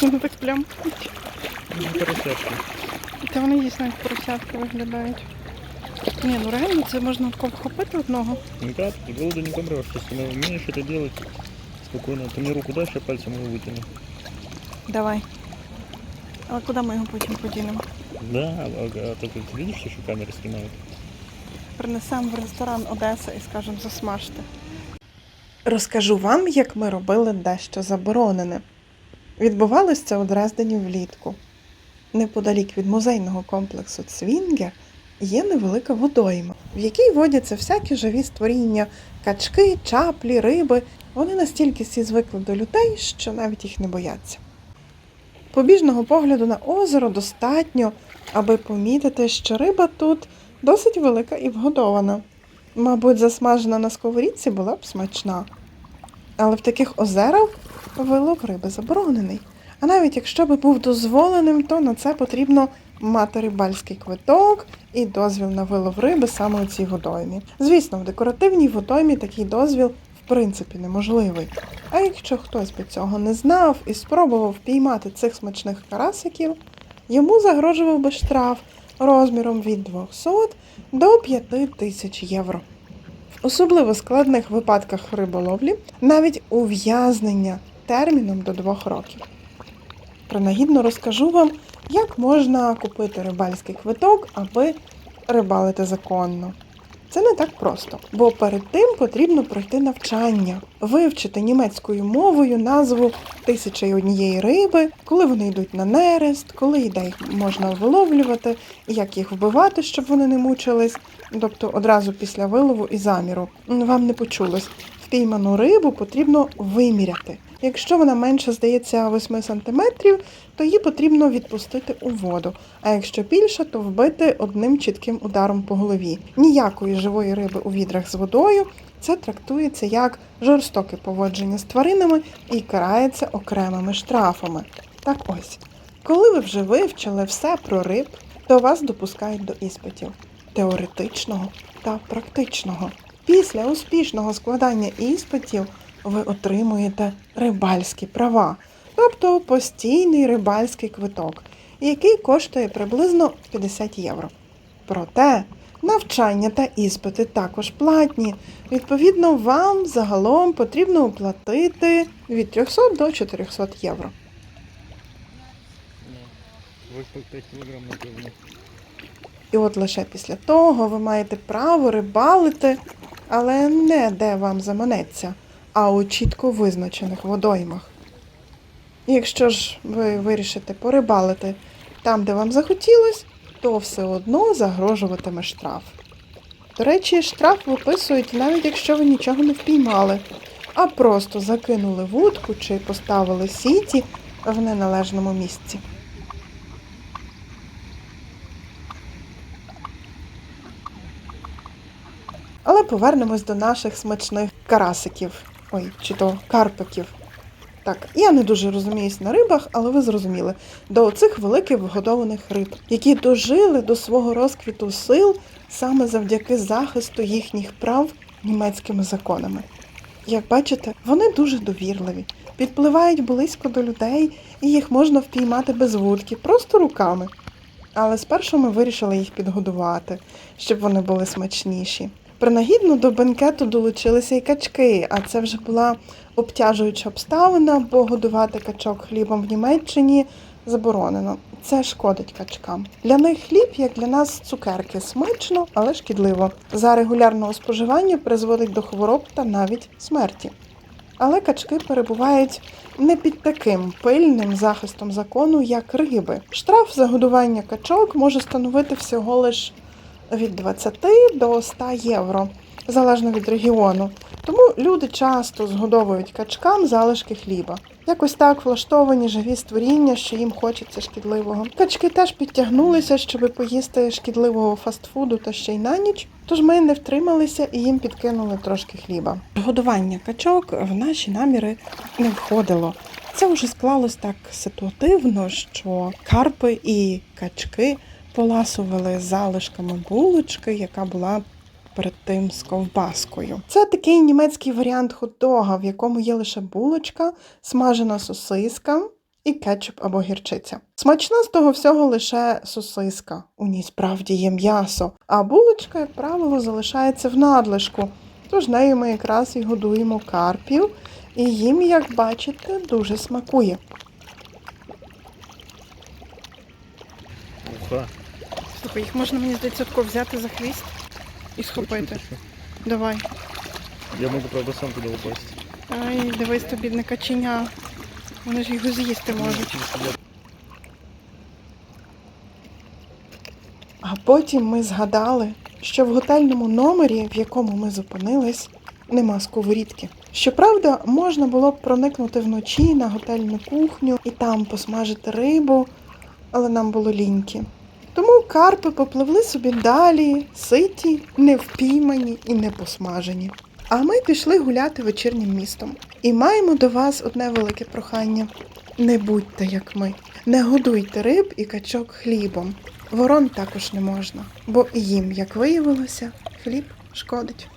Що вони так плям? Ну, поросятки. Та вони дійсно як поросятки виглядають. Ні, ну реально це можна тако вхопити одного. Никак, ты голода не помрешь. Если ты умеешь это делать спокойно, ты мне руку дашь, я пальцем его вытяну. Давай. Але куди ми його потім подінемо? Да, а, а то ты видишь, что камеры снимают? Принесемо в ресторан Одеса і скажемо засмажте. Розкажу вам, як ми робили дещо заборонене. Відбувалося це у Дрездені влітку. Неподалік від музейного комплексу Цвінгер є невелика водойма, в якій водяться всякі живі створіння, качки, чаплі, риби. Вони настільки всі звикли до людей, що навіть їх не бояться. Побіжного погляду на озеро достатньо, аби помітити, що риба тут досить велика і вгодована. Мабуть, засмажена на сковорідці була б смачна. Але в таких озерах вилов риби заборонений. А навіть якщо би був дозволеним, то на це потрібно мати рибальський квиток і дозвіл на вилов риби саме у цій водоймі. Звісно, в декоративній водоймі такий дозвіл в принципі неможливий. А якщо хтось би цього не знав і спробував піймати цих смачних карасиків, йому загрожував би штраф розміром від 200 до 5 тисяч євро. В особливо складних випадках риболовлі навіть ув'язнення терміном до 2 років. Принагідно розкажу вам, як можна купити рибальський квиток, аби рибалити законно. Це не так просто, бо перед тим потрібно пройти навчання, вивчити німецькою мовою назву тисяча й однієї риби, коли вони йдуть на нерест, коли і їх можна виловлювати, як їх вбивати, щоб вони не мучились, тобто одразу після вилову і заміру. Вам не почулось. Впійману рибу потрібно виміряти. Якщо вона менше, здається, 8 см, то її потрібно відпустити у воду. А якщо більше, то вбити одним чітким ударом по голові. Ніякої живої риби у відрах з водою. Це трактується як жорстоке поводження з тваринами і карається окремими штрафами. Так ось, коли ви вже вивчили все про риб, то вас допускають до іспитів теоретичного та практичного. Після успішного складання іспитів ви отримуєте рибальські права, тобто постійний рибальський квиток, який коштує приблизно 50 євро. Проте навчання та іспити також платні. Відповідно, вам загалом потрібно оплатити від 300 до 400 євро. Вот по 5 килограмм напевно. І от лише після того ви маєте право рибалити, але не де вам заманеться, а у чітко визначених водоймах. Якщо ж ви вирішите порибалити там, де вам захотілось, то все одно загрожуватиме штраф. До речі, штраф виписують навіть якщо ви нічого не впіймали, а просто закинули вудку чи поставили сіті в неналежному місці. Але повернемось до наших смачних карасиків. Ой, чи то карпиків. Так, я не дуже розуміюсь на рибах, але ви зрозуміли. До оцих великих вгодованих риб, які дожили до свого розквіту сил саме завдяки захисту їхніх прав німецькими законами. Як бачите, вони дуже довірливі, підпливають близько до людей, і їх можна впіймати без вудки, просто руками. Але спершу ми вирішили їх підгодувати, щоб вони були смачніші. Принагідно до бенкету долучилися і качки, а це вже була обтяжуюча обставина, бо годувати качок хлібом в Німеччині заборонено. Це шкодить качкам. Для них хліб, як для нас, цукерки смачно, але шкідливо. За регулярного споживання призводить до хвороб та навіть смерті. Але качки перебувають не під таким пильним захистом закону, як риби. Штраф за годування качок може становити всього лиш від 20 до 100 євро, залежно від регіону. Тому люди часто згодовують качкам залишки хліба. Якось так влаштовані живі створіння, що їм хочеться шкідливого. Качки теж підтягнулися, щоб поїсти шкідливого фастфуду та ще й на ніч. Тож ми не втрималися і їм підкинули трошки хліба. Годування качок в наші наміри не входило. Це вже склалось так ситуативно, що карпи і качки поласували залишками булочки, яка була перед тим з ковбаскою. Це такий німецький варіант хот-дога, в якому є лише булочка, смажена сосиска і кетчуп або гірчиця. Смачна з того всього лише сосиска. У ній справді є м'ясо, а булочка, як правило, залишається в надлишку. Тож нею ми якраз і годуємо карпів, і їм, як бачите, дуже смакує. Уха. Слухай, їх можна мені здається тако взяти за хвіст і схопити. Давай. Я можу, правда, сам туди упасть. Ай, дивись, то бідне каченя. Вони ж його з'їсти можуть. А потім ми згадали, що в готельному номері, в якому ми зупинились, нема сковорідки. Щоправда, можна було б проникнути вночі на готельну кухню і там посмажити рибу, але нам було ліньки. Тому карпи попливли собі далі, ситі, не впіймані і не посмажені. А ми пішли гуляти вечірнім містом. І маємо до вас одне велике прохання: не будьте як ми, не годуйте риб і качок хлібом. Ворон також не можна, бо їм, як виявилося, хліб шкодить.